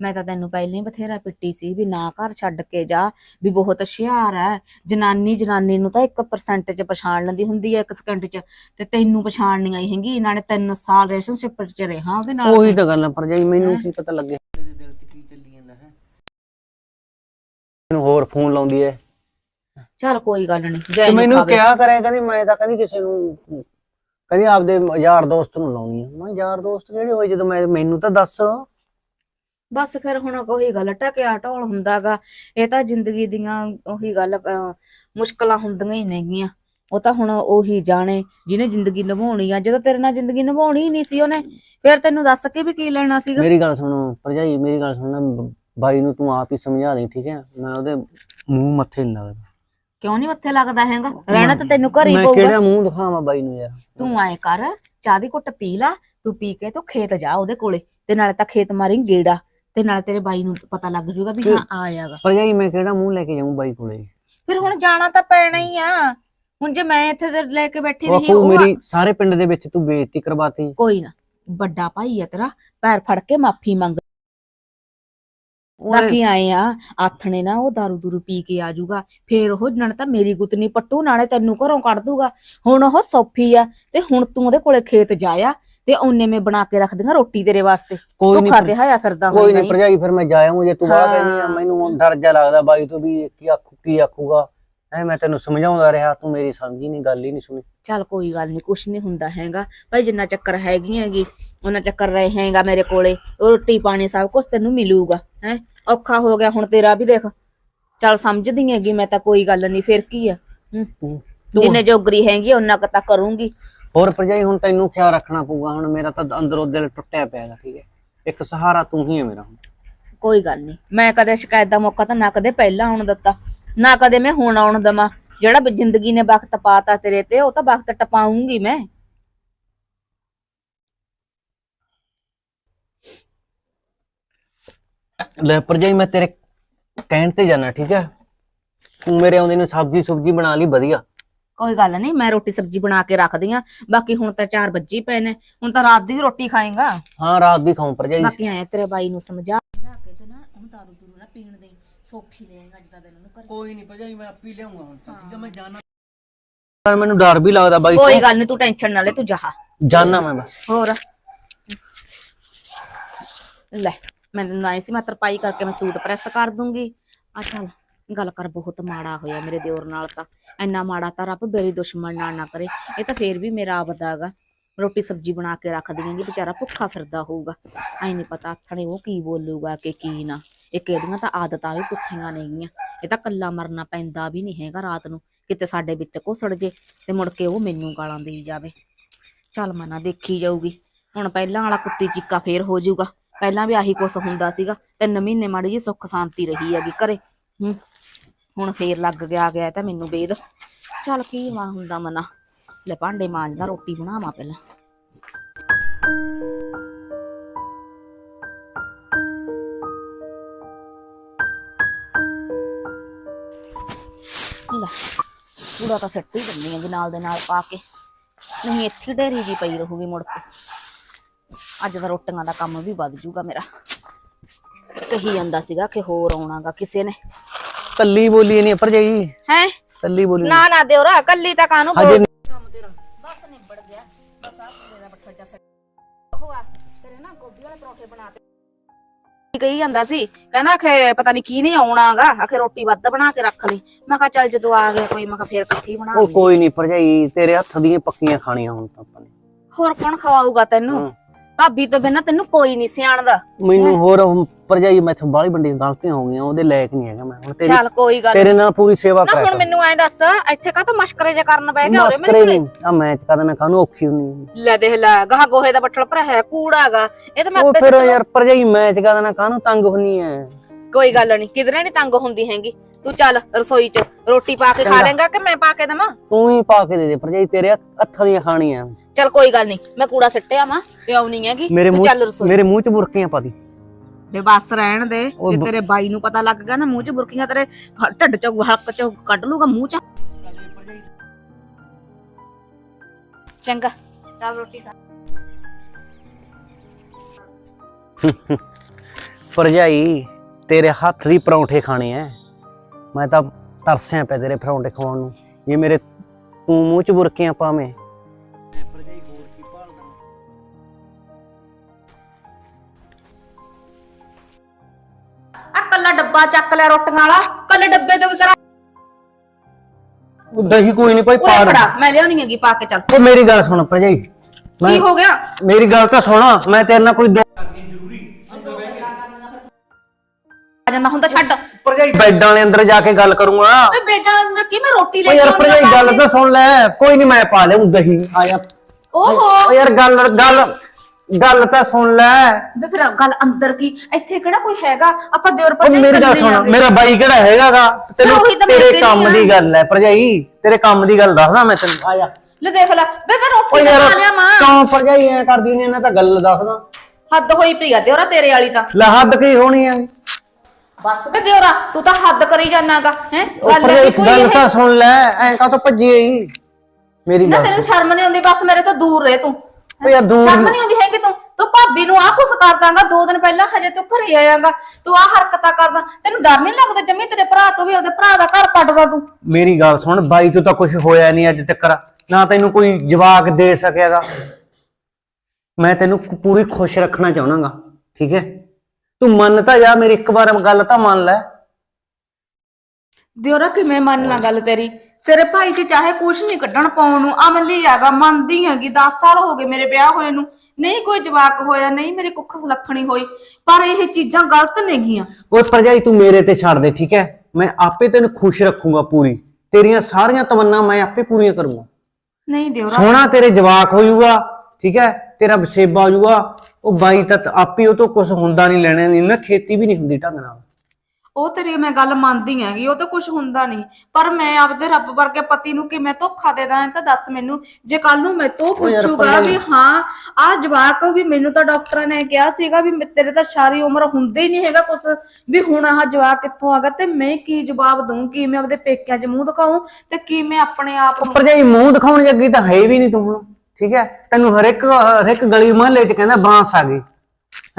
S1: ਮੈਂ ਤਾਂ ਤੈਨੂੰ ਪਹਿਲਾਂ ਹੀ ਬਥੇਰਾ ਪਿੱਟੀ ਸੀ ਵੀ ਨਾ ਘਰ ਛੱਡ ਕੇ ਜਾ ਵੀ ਬਹੁਤ ਹੁਸ਼ਿਆਰ ਹੈ। ਜਨਾਨੀ ਜਨਾਨੀ ਨੂੰ ਤਾਂ 1% ਚ ਪਛਾਣ ਲੈਂਦੀ ਹੁੰਦੀ ਹੈ 1 ਸਕਿੰਟ ਚ। ਤੇ ਤੈਨੂੰ ਪਛਾਣ ਨਹੀਂ ਆਈ ਹੈਗੀ ਨਾਲੇ 3 ਸਾਲ ਰਿਲੇਸ਼ਨਸ਼ਿਪ ਚ ਰਿਹਾ ਉਹਦੇ ਨਾਲ।
S2: ਉਹੀ ਤਾਂ ਗੱਲ ਆ ਭਰਜਾਈ ਮੈਨੂੰ ਕੀ ਪਤਾ ਲੱਗੇ। ਤੇਰੇ ਦਿਲ 'ਚ ਕੀ ਚੱਲੀ ਜਾਂਦਾ ਹੈ ਮੈਨੂੰ ਹੋਰ ਫੋਨ ਲਾਉਂਦੀ ਐ
S1: ਚੱਲ ਕੋਈ ਗੱਲ ਨਹੀਂ ਨੂੰ
S2: ਮੈਨੂੰ ਕਿਹਾ ਕਰੇ ਕਹਿੰਦੀ ਮੈਂ ਤਾਂ ਕਹਿੰਦੀ ਕਿਸੇ ਨੂੰ ਕਹਿੰਦੀ ਆਪਦੇ ਯਾਰ ਦੋਸਤ ਨੂੰ ਲਾਉਣੀ ਆ। ਮੈਂ ਯਾਰ ਦੋਸਤ ਕਿਹੜੇ ਹੋਏ? ਜਦੋਂ ਮੈਂ ਮੈਨੂੰ ਤਾਂ ਦੱਸ।
S1: ਬਸ ਫਿਰ ਹੁਣ ਉਹੀ ਗੱਲ ਟਕਿਆ ਢੋਲ ਹੁੰਦਾਗਾ। ਇਹ ਤਾਂ ਜ਼ਿੰਦਗੀ ਦੀਆਂ ਉਹੀ ਗੱਲ ਅਹ, ਮੁਸ਼ਕਲਾਂ ਹੁੰਦੀਆਂ ਹੀ ਨੇਗੀਆਂ। ਉਹ ਤਾਂ ਹੁਣ ਉਹੀ ਜਾਣੇ ਜਿਹਨੇ ਜ਼ਿੰਦਗੀ ਨਿਭਾਉਣੀ ਆ। ਜਦੋਂ ਤੇਰੇ ਨਾਲ ਜ਼ਿੰਦਗੀ ਨਿਭਾਉਣੀ ਹੀ ਨਹੀਂ ਸੀ ਉਹਨੇ ਫਿਰ ਤੈਨੂੰ ਦੱਸ ਕੇ ਵੀ ਕੀ ਲੈਣਾ ਸੀਗਾ?
S2: ਮੇਰੀ ਗੱਲ ਸੁਣੋ ਭਰਜਾਈ ਮੇਰੀ ਗੱਲ ਸੁਣਨਾ। ਬਾਈ ਨੂੰ ਤੂੰ ਆਪ ਹੀ ਸਮਝਾ ਦੇ ਠੀਕ ਹੈ? ਮੈਂ ਉਹਦੇ ਮੂੰਹ ਮੱਥੇ ਨਹੀਂ ਲੱਗਦਾ
S1: ਕਿਉਂ ਨਹੀਂ ਮੱਥੇ ਲੱਗਦਾ ਹੈਗਾ? ਰਹਿਣਾ ਤਾਂ ਤੈਨੂੰ ਘਰ ਹੀ
S2: ਮੈਂ
S1: ਪਊਗਾ।
S2: ਕਿਹੜਾ ਮੂੰਹ ਦਿਖਾਵਾਂ ਬਾਈ ਨੂੰ ਯਾਰ?
S1: ਤੂੰ ਐ ਕਰ ਚਾਹ ਦੀ ਘੁੱਟ ਪੀ ਲਾ ਤੂੰ ਪੀ ਕੇ ਤੂੰ ਖੇਤ ਜਾ ਉਹਦੇ ਕੋਲੇ ਤੇ ਨਾਲੇ ਤਾਂ ਖੇਤ ਮਾਰੀ ਗੇੜਾ ਤੇ ਨਾਲੇ ਤੇਰੇ ਬਾਈ ਨੂੰ ਪਤਾ ਲੱਗ ਜਾਊਗਾ ਵੀ ਹਾਂ ਆਇਆਗਾ
S2: ਭਰਜਾਈ ਮੈਂ ਕਿਹੜਾ ਮੂੰਹ ਲੈ ਕੇ ਜਾਊਂ ਬਾਈ ਕੋਲੇ?
S1: ਫਿਰ ਹੁਣ ਜਾਣਾ ਤਾਂ ਪੈਣਾ ਹੀ ਆ। ਹੁਣ ਜੇ ਮੈਂ ਇੱਥੇ ਤੇ ਲੈ ਕੇ ਬੈਠੀ ਰਹੀ ਉਹ
S2: ਮੇਰੀ ਸਾਰੇ ਪਿੰਡ ਦੇ ਵਿੱਚ ਤੂੰ ਬੇਇੱਜ਼ਤੀ ਕਰਵਾਤੀ।
S1: ਕੋਈ ਨਾ ਵੱਡਾ ਭਾਈ ਆ ਤੇਰਾ ਪੈਰ ਫੜ ਕੇ ਮਾਫੀ ਮੰਗ ਬਾਕੀ ਆਏ ਆ ਆਥਣੇ ਨਾ ਉਹ ਦਾਰੂ ਦੂਰੂ ਪੀ ਕੇ ਆ ਜਾਊਗਾ। ਫੇਰ ਉਹ ਨਾਲੇ ਤਾਂ ਮੇਰੀ ਗੁੱਤਨੀ ਪੱਟੂ ਨਾਲੇ ਤੈਨੂੰ ਘਰੋਂ ਕੱਢ ਦੂਗਾ। ਹੁਣ ਉਹ ਸੌਫੀ ਆ ਤੇ ਹੁਣ ਤੂੰ ਉਹਦੇ ਕੋਲੇ ਖੇਤ ਜਾਇਆ ਤੇ ਉਹਨੇ ਮੈਂ ਬਣਾ ਕੇ ਰੱਖ ਦਿੰਗਾ ਰੋਟੀ ਤੇਰੇ ਵਾਸਤੇ।
S2: ਕੋਈ ਨਹੀਂ
S1: ਖਾਤੇ ਹਾਇਆ ਫਿਰਦਾ
S2: ਕੋਈ ਨਹੀਂ
S1: ਹੀ।
S2: ਭਰਜਾਈ ਫਿਰ ਮੈਂ ਜਾ ਆਊਂ ਜੇ ਤੂੰ ਆ ਕਹਿੰਦੀ ਆ
S1: ਹਾਂ।
S2: ਮੈਨੂੰ ਡਰ ਜਾ ਲੱਗਦਾ ਬਾਈ ਤੋਂ ਵੀ ਕੀ ਆਖੂ ਕੀ ਆਖੂਗਾ। ਐ ਮੈਂ ਤੈਨੂੰ ਸਮਝਾਉਂਦਾ ਰਿਹਾ ਤੂੰ ਮੇਰੀ ਸਮਝੀ ਨਹੀਂ ਗੱਲ ਹੀ ਨਹੀਂ ਸੁਣੀ।
S1: ਚੱਲ ਕੋਈ ਗੱਲ ਨਹੀਂ ਕੁਛ ਨਹੀਂ ਹੁੰਦਾ ਹੈਗਾ। ਭਾਈ ਜਿੰਨਾ ਚੱਕਰ ਹੈਗੀ ਹੈਗੀ ਉਹਨਾਂ ਚੱਕਰ ਰਹੇ ਹੈਗਾ ਮੇਰੇ ਕੋਲੇ ਰੋਟੀ ਪਾਣੀ ਸਭ ਕੁਝ ਤੈਨੂੰ ਮਿਲੂਗਾ ਹੈ? ਔਖਾ ਹੋ ਗਿਆ ਹੁਣ ਤੇਰਾ ਵੀ ਦੇਖ। ਚੱਲ ਸਮਝਦੀ ਹੈਗੀ ਮੈਂ ਤਾਂ ਕੋਈ ਗੱਲ ਨਹੀਂ ਫਿਰ ਕੀ ਆ? ਜਿੰਨੇ ਜੋਗਰੀ ਹੈਗੀ ਉਹਨਾਂ ਕੁ ਤਾਂ ਕਰੂੰਗੀ।
S2: ਹੋਰ ਭਰਜਾਈ ਹੁਣ ਤੈਨੂੰ ਖਿਆਲ ਰੱਖਣਾ ਪਊਗਾ ਹੁਣ ਮੇਰਾ ਤਾਂ ਅੰਦਰੋਂ ਦਿਲ ਟੁੱਟਿਆ ਪਿਆ ਹੈਗਾ ਠੀਕ ਹੈ? ਇੱਕ ਸਹਾਰਾ ਤੂੰ ਹੀ ਹੈ ਮੇਰਾ ਹੁਣ।
S1: ਕੋਈ ਗੱਲ ਨਹੀਂ। ਮੈਂ ਕਦੇ ਸ਼ਿਕਾਇਤ ਦਾ ਮੌਕਾ ਤਾਂ ਨਾ ਕਦੇ ਪਹਿਲਾਂ ਆਉਣ ਦਿੱਤਾ ਨਾ ਕਦੇ ਮੈਂ ਹੁਣ ਆਉਣ ਦਵਾਂ। ਜਿਹੜਾ ਜ਼ਿੰਦਗੀ ਨੇ ਵਕਤ ਪਾਤਾ ਤੇਰੇ ਤੇ ਉਹ ਤਾਂ ਵਕਤ ਟਪਾਉਂਗੀ ਮੈਂ।
S2: ਲੈ ਭਰਜਾਈ ਮੈਂ ਤੇਰੇ ਕਹਿਣ ਤੇ ਜਾਣਾ ਠੀਕ ਹੈ? ਤੂੰ ਮੇਰੇ ਆਉਂਦੇ ਨੂੰ ਸਬਜ਼ੀ ਸੁਬਜੀ ਬਣਾ ਲਈ ਵਧੀਆ।
S1: ਕੋਈ ਗੱਲ ਨਹੀਂ ਮੈਂ ਰੋਟੀ ਸਬਜ਼ੀ ਬਣਾ ਕੇ ਰੱਖਦੀ ਆ ਬਾਕੀ ਹੁਣ ਤਾਂ 4 ਵੱਜੀ ਪਏ ਨੇ ਹੁਣ ਤਾਂ ਰਾਤ ਦੀ ਵੀ ਰੋਟੀ ਖਾਏਗਾ।
S2: ਹਾਂ ਰਾਤ ਦੀ ਖਾਉਂ ਭਰਜਾਈ
S1: ਬਾਕੀ ਆਏ ਤੇਰੇ ਬਾਈ ਨੂੰ ਸਮਝਾ ਸਮਝਾ ਕੇ ਤੇ ਨਾ ਉਹਨੂੰ ਦਾਰੂ ਦੂਰੂ ਨਾ ਪੀਣ ਦੇ ਸੋਫੀ ਲੈਂਗਾ ਜਿੱਦਾਂ ਦਿਨ ਉਹਨੂੰ
S2: ਕੋਈ ਨਹੀਂ ਭਰਜਾਈ ਮੈਂ ਆਪੀ ਲਿਆਉਂਗਾ ਹੁਣ ਤਾਂ ਠੀਕ ਹੈ? ਮੈਂ ਜਾਣਾ। ਪਰ ਮੈਨੂੰ ਡਰ ਵੀ ਲੱਗਦਾ ਬਾਈ
S1: ਕੋਈ ਗੱਲ ਨਹੀਂ ਤੂੰ ਟੈਨਸ਼ਨ ਨਾ ਲੈ ਤੂੰ ਜਾ।
S2: ਜਾਣਾ ਮੈਂ ਬਸ।
S1: ਹੋਰ? ਲੈ। ਮੈਂ ਤੈਨੂੰ ਆਈ ਸੀ, ਮੈਂ ਤਰਪਾਈ ਕਰਕੇ ਮੈਂ ਸੂਟ ਪ੍ਰੈਸ ਕਰ ਦੂੰਗੀ। ਆ ਚੱਲ, ਗੱਲ ਕਰ, ਬਹੁਤ ਮਾੜਾ ਹੋਇਆ ਮੇਰੇ ਦਿਓਰ ਨਾਲ ਤਾਂ। ਇੰਨਾ ਮਾੜਾ ਤਾਂ ਰੱਬ ਮੇਰੀ ਦੁਸ਼ਮਣ ਨਾਲ ਨਾ ਕਰੇ। ਇਹ ਤਾਂ ਫੇਰ ਵੀ ਮੇਰਾ ਆਪਦਾ ਹੈਗਾ। ਰੋਟੀ ਸਬਜ਼ੀ ਬਣਾ ਕੇ ਰੱਖ ਦਿਆਂਗੀ ਵਿਚਾਰਾ ਭੁੱਖਾ ਫਿਰਦਾ ਹੋਊਗਾ। ਐ ਨਹੀਂ ਪਤਾ ਆਥਣੇ ਉਹ ਕੀ ਬੋਲੂਗਾ ਕਿ ਕੀ ਨਾ। ਇਹ ਕਿਹੜੀਆਂ ਤਾਂ ਆਦਤਾਂ ਵੀ ਪੁੱਠੀਆਂ ਨੇਗੀਆਂ। ਇਹ ਤਾਂ ਕੱਲਾ ਮਰਨਾ ਪੈਂਦਾ ਵੀ ਨਹੀਂ ਹੈਗਾ ਰਾਤ ਨੂੰ। ਕਿਤੇ ਸਾਡੇ ਵਿੱਚ ਘੁਸੜ ਜੇ ਤੇ ਮੁੜ ਕੇ ਉਹ ਮੈਨੂੰ ਗਾਲਾਂ ਦੇਈ ਜਾਵੇ। ਚੱਲ ਮਨਾ ਦੇਖੀ ਜਾਊਗੀ। ਹੁਣ ਪਹਿਲਾਂ ਵਾਲਾ ਕੁੱਤੀ ਚੀਕਾ ਫੇਰ ਹੋ ਜਾਊਗਾ। ਪਹਿਲਾਂ ਵੀ ਆਹੀ ਕੁਛ ਹੁੰਦਾ ਸੀਗਾ, ਤਿੰਨ ਮਹੀਨੇ ਮਾੜੀ ਜੀ ਸੁੱਖ ਸ਼ਾਂਤੀ ਰਹੀ ਹੈਗੀ ਘਰੇ। ਹੂੰ, ਹੁਣ ਫੇਰ ਲੱਗ ਗਿਆ ਗਿਆ ਤਾਂ ਮੈਨੂੰ ਵੇਦ। ਚੱਲ ਕੀ ਮਾ ਹੁੰਦਾ ਮਨਾ। ਲੈ ਭਾਂਡੇ ਮਾਂਜਦਾ ਰੋਟੀ ਬਣਾਵਾਂ ਪਹਿਲਾਂ। ਲੈ ਪੂਰਾ ਤਾਂ ਸੱਟ ਹੀ ਦਿੰਦੀ ਜੀ ਨਾਲ ਦੇ ਨਾਲ ਪਾ ਕੇ। ਨਹੀਂ, ਇੱਥੇ ਢੇਰੀ ਜੀ ਪਈ ਰਹੂਗੀ ਮੁੜ ਕੇ। ਅੱਜ ਤਾਂ ਰੋਟੀਆਂ ਦਾ ਕੰਮ ਵੀ ਵੱਧ ਜੂਗਾ ਮੇਰਾ। ਕਹੀ ਜਾਂਦਾ ਸੀਗਾ ਕਿ ਹੋਰ ਆਉਣਾਗਾ ਕਿਸੇ ਨੇ।
S2: ਕੱਲੀ ਬੋਲੀ ਨਹੀਂ ਭਰਜਾਈ
S1: ਹੈ?
S2: ਕੱਲੀ ਬੋਲੀ
S1: ਨਾ ਨਾ ਦਿਓਰਾ ਕੱਲੀ ਤਾਂ ਕਾਨੂੰ
S2: ਹਜੇ
S1: ਬਸ ਨਿਬੜ ਗਿਆ। ਬਸ ਆ ਦਾ ਬੱਠਾ ਜਾ ਸੱਟ ਉਹ ਆ ਤੇਰੇ ਨਾ ਗੋਭੀ ਵਾਲੇ ਪਰੌਂਠੇ ਬਣਾ ਤੇ ਕਹੀ ਜਾਂਦਾ ਸੀ? ਕਹਿੰਦਾ ਕਿ ਪਤਾ ਨਹੀਂ ਕੀ ਨਹੀਂ ਆਉਣਾਗਾ। ਆਖੇ ਰੋਟੀ ਵੱਧ ਬਣਾ ਕੇ ਰੱਖ ਲਈ। ਮੈਂ ਕਿਹਾ ਚੱਲ ਜਦੋਂ ਆ ਗਏ ਕੋਈ ਮੈਂ ਕਿਹਾ ਫੇਰ ਇਕੱਠੀ ਬਣਾ
S2: ਉਹ
S1: ਲਈ।
S2: ਕੋਈ ਨਹੀਂ ਭਰਜਾਈ ਤੇਰੇ ਹੱਥ ਦੀਆਂ ਪੱਕੀਆਂ ਖਾਣੀਆਂ ਹੁਣ ਤਾਂ ਆਪਾਂ ਨੇ।
S1: ਹੋਰ ਕੌਣ ਖਵਾਊਗਾ ਤੈਨੂੰ। ਭਾਬੀ ਤੋਂ ਬਿਨਾਂ ਤੈਨੂੰ ਕੋਈ ਨਹੀਂ ਸਿਆਣਦਾ
S2: ਮੈਨੂੰ ਹੋਰ ਭਰਜਾਈ ਮੈਥੋਂ ਬਾਹਲੀ ਵੱਡੀਆਂ ਗਲਤੀਆਂ ਹੋ ਗਈਆਂ ਉਹਦੇ ਲਾਇਕ ਨਹੀਂ ਹੈਗਾ ਮੈਂ। ਹੁਣ ਤੇਰੀ
S1: ਚੱਲ ਕੋਈ ਗੱਲ
S2: ਤੇਰੇ ਨਾਲ ਪੂਰੀ ਸੇਵਾ
S1: ਨਾ
S2: ਕਰਿਆ
S1: ਹੁਣ ਮੈਨੂੰ ਐਂ ਦੱਸ ਇੱਥੇ ਕਾ ਮਸ਼ਕਰੇ ਜੇ ਕਰਨ ਬਹਿ ਗਿਆ ਉਰੇ ਮੇਰੇ ਕੋਲੇ
S2: ਆ ਮੈਚ ਕਰਦਾ ਮੈਂ ਕਾਹਨੂੰ ਔਖੀ ਹੁੰਨੀ
S1: ਲੈ ਦੇਖ ਲੈ ਗਾਹ ਗੋਹੇ ਦਾ ਬੱਠਲ ਭਰਾ ਹੈ ਕੂੜਾਗਾ ਇਹ ਤਾਂ ਮੈਂ ਆਪੇ
S2: ਫਿਰ। ਯਾਰ ਭਰਜਾਈ ਮੈਚ ਨਾ ਕਾਹਨੂੰ ਤੰਗ ਹੁੰਨੀ ਐ
S1: ਕੋਈ ਗੱਲ ਨਹੀਂ ਕਿਧਰੇ ਨਹੀਂ ਤੰਗ ਹੁੰਦੀ ਹੈਗੀ। ਤੂੰ ਚੱਲ ਰਸੋਈ 'ਚ ਰੋਟੀ ਪਾ ਕੇ ਖਾ। ਲੇਗਾ ਕਿ ਮੈਂ ਪਾ ਕੇ ਦਵਾਂ?
S2: ਤੂੰ ਹੀ ਪਾ ਕੇ ਦੇ ਦੇ ਭਰਜਾਈ ਤੇਰੇ ਹੱਥ- ਦੀਆਂ ਖਾਣੀਆਂ।
S1: ਚੱਲ ਕੋਈ ਗੱਲ ਨਹੀਂ ਮੈਂ ਕੂੜਾ ਸਿੱਟਿਆ ਵਾਂ ਤੇ ਆਉਣੀ ਹੈਗੀ
S2: ਮੇਰੇ
S1: ਤੂੰ ਚੱਲ ਰਸੋਈ।
S2: ਮੇਰੇ ਮੂੰਹ 'ਚ ਬੁਰਕੀਆਂ ਪਾ ਦੀ।
S1: ਬੇ ਬਸ ਰਹਿਣ ਦੇ ਜੇ ਤੇਰੇ ਬਾਈ ਨੂੰ ਪਤਾ ਲੱਗ ਗਿਆ ਨਾ ਮੂੰਹ 'ਚ ਬੁਰਕੀਆਂ ਤੇਰੇ ਢਿੱਡ 'ਚ ਹਲਕ 'ਚ ਕੱਢ ਲੂਗਾ ਮੂੰਹ 'ਚ। ਚੰਗਾ ਚੱਲ ਰੋਟੀ ਖਾ।
S2: ਭਰਜਾਈ ਤੇਰੇ ਹੱਥ ਦੀ ਪਰੌਂਠੇ ਖਾਣੇ ਐ। ਮੈਂ ਤਾਂ ਤਰਸਿਆ ਪਿਆ ਤੇਰੇ ਪਰੌਂਠੇ ਖਵਾਉਣ ਨੂੰ। ਇਹ ਮੇਰੇ ਤੂੰ ਮੂੰਹ 'ਚ ਬੁਰਕੀਆਂ ਪਾਵੇਂ।
S1: ਆ ਕੱਲਾ ਡੱਬਾ ਚੱਕ ਲਿਆ ਰੋਟੀਆਂ ਵਾਲਾ ਕੱਲੇ ਡੱਬੇ ਤੋਂ ਕੀ ਕਰਾਂ
S2: ਉਹ ਦਹੀਂ ਕੋਈ ਨਹੀਂ ਭਾਈ
S1: ਉਰੇ ਮੈਂ ਲਿਆਉਣੀ ਹੈਗੀ ਪਾ ਕੇ ਚੱਲ।
S2: ਉਹ ਮੇਰੀ ਗੱਲ ਸੁਣ ਭਰਜਾਈ।
S1: ਕੀ ਹੋ ਗਿਆ?
S2: ਮੇਰੀ ਗੱਲ ਤਾਂ ਸੁਣ ਮੈਂ ਤੇਰੇ ਨਾਲ ਕੋਈ ਦੋ
S1: ਜਾਂਦਾ ਹੁੰਦਾ ਛੱਡ।
S2: ਭਰਜਾਈ ਬੈਡਾਂ ਵਾਲੇ ਅੰਦਰ ਜਾ ਕੇ ਗੱਲ ਕਰੂੰਗਾ।
S1: ਓਏ ਬੇਟਾ ਅੰਦਰ ਕੀ ਮੈਂ ਰੋਟੀ ਲੈ
S2: ਓ
S1: ਕੇ
S2: ਯਾਰ
S1: ਆਉਂਦਾ
S2: ਭਰਜਾਈ ਗੱਲ। ਤਾਂ ਸੁਣ ਲੈ ਕੋਈ ਨਹੀਂ ਮੈਂ ਪਾ ਲਿਆਉਂ ਦਹੀਂ। ਆਇਆ
S1: ਓਹੋ।
S2: ਓ ਯਾਰ ਗੱਲ ਗੱਲ ਗੱਲ ਤਾਂ ਸੁਣ ਲੈ।
S1: ਬੇ ਫਿਰ ਗੱਲ ਅੰਦਰ ਕੀ? ਇੱਥੇ ਕਿਹੜਾ ਕੋਈ ਹੈਗਾ? ਆਪਾਂ ਦਿਓਰ ਪਰ
S2: ਉਹ ਮੇਰੀ ਗੱਲ ਸੁਣ ਮੇਰਾ ਬਾਈ ਕਿਹੜਾ ਹੈਗਾਗਾ? ਤੈਨੂੰ
S1: ਉਹੀ ਤਾਂ ਮੈਂ
S2: ਤੇਰੇ ਕੰਮ। ਦੀ ਗੱਲ ਹੈ ਭਰਜਾਈ। ਤੇਰੇ ਕੰਮ ਦੀ ਗੱਲ ਦੱਸਦਾ ਮੈਂ ਤੈਨੂੰ। ਆਇਆ
S1: ਲੈ ਦੇਖ ਲੈ। ਬੇ ਮੈਂ
S2: ਓ
S1: ਰੋਟੀ
S2: ਯਾਰ
S1: ਖਾ ਲਿਆ ਮਾਂ।
S2: ਕਿਉਂ ਭਰਜਾਈ ਐ ਕਰਦੀ ਨੇ ਇਹਨਾਂ ਤਾਂ ਗੱਲ ਦੱਸਦਾ।
S1: ਹੱਦ ਹੋਈ ਪਈ ਆ ਦਿਓਰਾ ਤੇਰੇ ਵਾਲੀ ਤਾਂ।
S2: ਲੈ ਹੱਦ ਕੀ ਹੋਣੀ ਆ?
S1: ਬਸ ਬੇ ਦਿਓਰਾ ਤੂੰ ਤਾਂ ਹੱਦ ਕਰੀ ਜਾਣਾਗਾ ਹੈ? ਨਹੀਂ ਕੋਈ
S2: ਗੱਲ ਤਾਂ ਸੁਣ ਲੈ ਐਂ ਕਾ ਤਾਂ ਭੱਜੀ ਆਈ ਮੇਰੀ
S1: ਨਾ
S2: ਗੱਲ
S1: ਤੈਨੂੰ ਸ਼ਰਮ ਨਹੀਂ ਆਉਂਦੀ ਬਸ ਮੇਰੇ ਤੋਂ ਦੂਰ ਰਹਿ ਤੂੰ।
S2: ਓ ਯਾਰ ਦੂਰ
S1: ਸ਼ਰਮ ਨਹੀਂ ਆਉਂਦੀ ਹੈਗੀ ਤੂੰ। ਤੂੰ ਭਾਬੀ ਨੂੰ ਆਹ ਕੁਛ ਕਰ ਦਾਂਗਾ ਦੋ ਦਿਨ ਪਹਿਲਾਂ ਹਜੇ ਤੂੰ ਘਰੇ ਆਇਆਗਾ। ਤੂੰ ਆਹ ਹਰਕਤਾਂ ਕਰਦਾ ਤੈਨੂੰ ਡਰ ਨਹੀਂ ਲੱਗਦਾ ਜੰਮੀ ਤੇਰੇ ਭਰਾ ਤੋਂ ਵੀ ਉਹਦੇ ਭਰਾ ਦਾ ਘਰ ਪੱਟਦਾ ਤੂੰ?
S2: ਮੇਰੀ ਗੱਲ ਸੁਣ ਬਾਈ ਤੋਂ ਤਾਂ ਕੁਝ ਹੋਇਆ ਨਹੀਂ ਅੱਜ ਤੱਕ। ਨਾ ਤੈਨੂੰ ਕੋਈ ਜਵਾਕ ਦੇ ਸਕਿਆਗਾ ਮੈਂ ਤੈਨੂੰ ਪੂਰੀ ਖੁਸ਼ ਰੱਖਣਾ ਚਾਹਣਾਗਾ ਠੀਕ ਹੈ? ਤੂੰ ਮੰਨ ਤਾਂ ਜਾ ਮੇਰੀ ਇੱਕ ਵਾਰ ਗੱਲ ਤਾਂ ਮੰਨ ਲੈ।
S1: ਦਿਓਰਾ ਕਿਵੇਂ ਮੰਨ ਲਾ ਗੱਲ ਤੇਰੀ? ਤੇਰੇ ਭਾਈ ਚ ਚਾਹੇ ਕੁਛ ਨਹੀਂ ਕੱਢਣ ਪਾਉਣ ਨੂੰ। ਅਮਲੀ ਹੈਗਾ ਮੰਨਦੀ ਹੈਗੀ 10 ਸਾਲ ਹੋ ਗਏ ਮੇਰੇ ਵਿਆਹ ਹੋਏ ਨੂੰ। ਨਹੀਂ ਕੋਈ ਜਵਾਕ ਹੋਇਆ ਨਹੀਂ ਮੇਰੀ ਕੁੱਖ ਸੁਲੱਖਣੀ ਹੋਈ ਪਰ ਇਹ ਚੀਜ਼ਾਂ ਗਲਤ ਨੇਗੀਆਂ
S2: ਓਏ ਭਰਜਾਈ ਤੂੰ ਮੇਰੇ ਤੇ ਛੱਡ ਦੇ ਠੀਕ ਹੈ? ਮੈਂ ਆਪੇ ਤੈਨੂੰ ਖੁਸ਼ ਰੱਖੂੰਗਾ ਪੂਰੀ। ਤੇਰੀਆਂ ਸਾਰੀਆਂ ਤਮੰਨਾ ਮੈਂ ਆਪੇ ਪੂਰੀਆਂ ਕਰੂੰਗਾ।
S1: ਨਹੀਂ ਦਿਓਰਾ।
S2: ਸੋਹਣਾ ਤੇਰੇ ਜਵਾਕ ਹੋ ਜਾਊਗਾ ਠੀਕ ਹੈ? ਤੇਰਾ ਵਸੇਬਾ ਹੋ ਜਾਊਗਾ ਉਹ ਬਾਈ ਤਾਂ ਆਪੇ ਉਹ ਤੋਂ ਕੁਝ ਹੁੰਦਾ ਨਹੀਂ ਲੈਣਾ ਨਹੀਂ ਨਾ ਖੇਤੀ ਵੀ ਨਹੀਂ ਹੁੰਦੀ ਢੰਗ ਨਾਲ।
S1: ਉਹ ਤੇਰੀ ਮੈਂ ਗੱਲ ਮੰਨਦੀ ਹੈਗੀ ਉਹ ਤਾਂ ਕੁਝ ਹੁੰਦਾ ਨਹੀਂ। ਪਰ ਮੈਂ ਆਪਦੇ ਰੱਬ ਵਰਗੇ ਪਤੀ ਨੂੰ ਕਿਵੇਂ ਧੋਖਾ ਦੇ ਦਾਂ ਤਾਂ ਦੱਸ ਮੈਨੂੰ। ਜੇ ਕੱਲ ਨੂੰ ਮੈਂ ਤੋਂ
S2: ਉਹ ਯਾਰ
S1: ਪੁੱਛੂਗਾ ਵੀ ਹਾਂ ਆਹ ਜਵਾਕ ਵੀ ਮੈਨੂੰ ਤਾਂ ਡਾਕਟਰਾਂ ਨੇ ਕਿਹਾ ਸੀਗਾ ਵੀ ਮੈਂ- ਤੇਰੇ ਤਾਂ ਸਾਰੀ ਉਮਰ ਹੁੰਦੇ ਹੀ ਨਹੀਂ ਹੈਗਾ ਕੁਛ ਵੀ ਹੁਣ ਆਹ ਜਵਾਕ ਕਿੱਥੋਂ ਆ ਗਿਆ ਤੇ ਮੈਂ ਕੀ ਜਵਾਬ ਦਊਂ ਕੀ ਮੈਂ ਆਪਦੇ ਪੇਕਿਆਂ 'ਚ ਮੂੰਹ ਦਿਖਾऊं ਤੇ ਕੀ ਮੈਂ ਆਪਣੇ ਆਪ ਨੂੰ
S2: ਭਰਜਾਈ ਮੂੰਹ ਦਿਖਾਉਣ ਜੱਗੀ ਤਾਂ ਹੈ ਵੀ ਨਹੀਂ ਤੂੰ ਹੁਣ। ਠੀਕ ਹੈ? ਤੈਨੂੰ ਹਰ ਇੱਕ ਹਰ ਇੱਕ ਗਲੀ ਮਹੱਲੇ 'ਚ ਕਹਿੰਦਾ ਬਾਂਸ ਆ ਗਈ।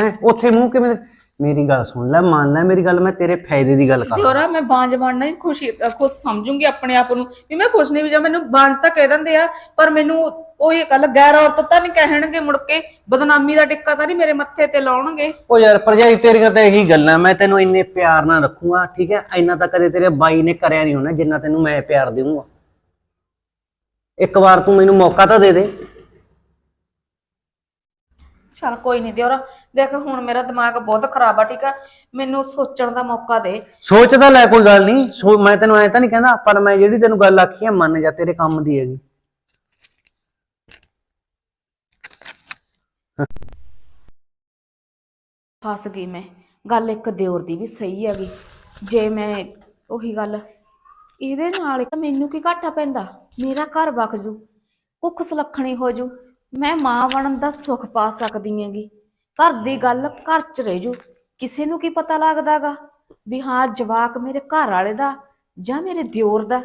S2: ਹੈ? ਉੱਥੇ ਮੂੰਹ ਕਿਵੇਂ ਮੇਰੀ ਗੱਲ ਸੁਣ ਲੈ ਮੰਨ ਲੈ ਮੇਰੀ ਗੱਲ ਮੈਂ ਤੇਰੇ ਫਾਇਦੇ ਦੀ ਗੱਲ ਕਰ
S1: ਦਿਓਰਾ ਮੈਂ ਬਾਂਝ ਬਣਨਾ ਹੀ ਖੁਸ਼ੀ ਖੁਸ਼ ਸਮਝੂੰਗੀ ਆਪਣੇ ਆਪ ਨੂੰ। ਵੀ ਮੈਂ ਖੁਸ਼ ਨਹੀਂ ਵੀ ਜਾਂ ਮੈਨੂੰ ਬਾਂਝ ਤਾਂ ਕਹਿ ਦਿੰਦੇ ਆ ਪਰ ਮੈਨੂੰ ਉਹ ਇਹ ਗੱਲ ਗੈਰ ਔਰਤ ਤਾਂ ਨਹੀਂ ਕਹਿਣਗੇ ਮੁੜ ਕੇ। ਬਦਨਾਮੀ ਦਾ ਟਿੱਕਾ ਤਾਂ ਨਹੀਂ ਮੇਰੇ ਮੱਥੇ ਤੇ ਲਾਉਣਗੇ।
S2: ਉਹ ਯਾਰ ਭਰਜਾਈ ਤੇਰੀਆਂ ਤਾਂ ਇਹੀ ਗੱਲਾਂ ਮੈਂ ਤੈਨੂੰ ਇੰਨੇ ਪਿਆਰ ਨਾਲ ਰੱਖੂਗਾ ਠੀਕ ਹੈ? ਇੰਨਾ ਤਾਂ ਕਦੇ ਤੇਰੇ ਬਾਈ ਨੇ ਕਰਿਆ ਨਹੀਂ ਹੋਣਾ ਜਿੰਨਾ ਤੈਨੂੰ ਮੈਂ ਪਿਆਰ ਦੇਵਾਂਗਾ ਇੱਕ ਵਾਰ ਤੂੰ ਮੈਨੂੰ ਮੌਕਾ ਤਾਂ ਦੇ ਦੇ।
S1: ਚਲ ਕੋਈ ਨਹੀਂ ਦਿਓਰਾ ਦੇਖ ਹੁਣ ਮੇਰਾ ਦਿਮਾਗ ਬਹੁਤ ਖਰਾਬ ਆ ਠੀਕ ਆ? ਮੈਨੂੰ ਸੋਚਣ ਦਾ ਮੌਕਾ ਦੇ।
S2: ਸੋਚ ਤਾਂ ਲੈ ਕੋਈ ਗੱਲ ਨਹੀਂ ਸੋ ਮੈਂ ਤੈਨੂੰ ਐ ਤਾਂ ਨਹੀਂ ਕਹਿੰਦਾ ਪਰ ਮੈਂ ਜਿਹੜੀ ਤੈਨੂੰ ਗੱਲ ਆਖੀ ਆ ਮੰਨ ਜਾ ਤੇਰੇ ਕੰਮ ਦੀ ਹੈਗੀ।
S1: ਫਸ ਗਈ ਮੈਂ। ਗੱਲ ਇੱਕ ਦਿਓਰ ਦੀ ਵੀ ਸਹੀ ਹੈਗੀ। ਜੇ ਮੈਂ ਉਹੀ ਗੱਲ ਇਹਦੇ ਨਾਲ ਇੱਕ ਮੈਨੂੰ ਕੀ ਘਾਟਾ ਪੈਂਦਾ? ਮੇਰਾ ਘਰ ਵਕ ਜੂ ਕੁੱਖ ਸੁਲੱਖਣੀ ਹੋ ਜੂ, ਮੈਂ ਮਾਂ ਬਣਨ ਦਾ ਸੁੱਖ ਪਾ ਸਕਦੀ ਹੈਗੀ। ਘਰ ਦੀ ਗੱਲ ਘਰ 'ਚ ਰਹਿ ਜੂ, ਕਿਸੇ ਨੂੰ ਕੀ ਪਤਾ ਲੱਗਦਾਗਾ ਵੀ ਹਾਂ ਜਵਾਕ ਮੇਰੇ ਘਰ ਵਾਲੇ ਦਾ ਜਾਂ ਮੇਰੇ ਦਿਓਰ ਦਾ।